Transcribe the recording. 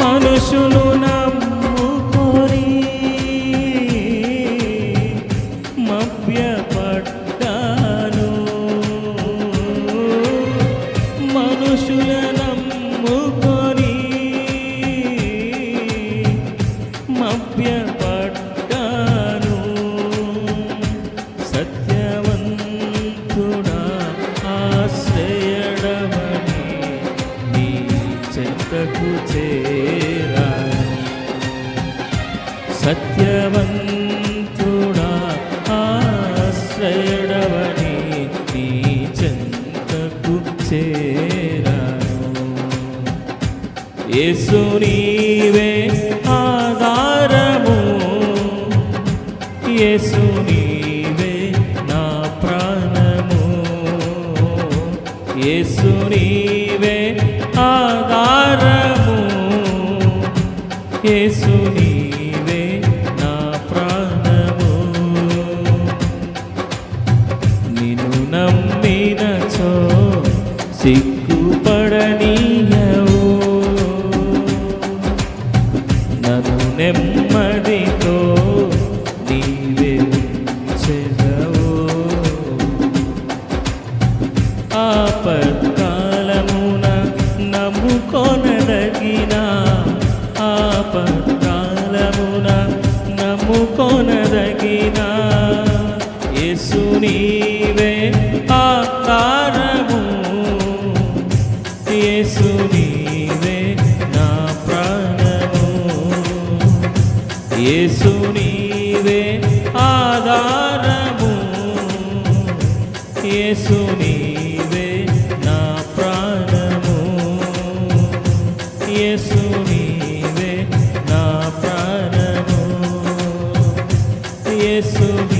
మనుషులు నమ్ముకొని మభ్యపడ్డాను. మనుషుల నమ్ముకొని మభ్యపడ్డాను. సత్యవంతుడా ఆశ చెంతకు చేరాను సత్యవంతుడా ఆశ్రయడమని నీ చెంతకు చేరాను యేసు నీవే ఆధారము. యేసు నీవే నా ప్రాణము. యేసు నీవే ఆధార యేసు నీవే నా ప్రాణము. నిన్ను నమ్మినచో సిగ్గుపడనీయవు. నన్ను నెమ్మది కొనదగిన యేసు నీవే ఆకారము యేసు నీవే నా ప్రాణము. యేసు నీవే ఆధారము. యేసు నీవే నా ప్రాణము. యేసు నీవే నా ప్రాణము యేసు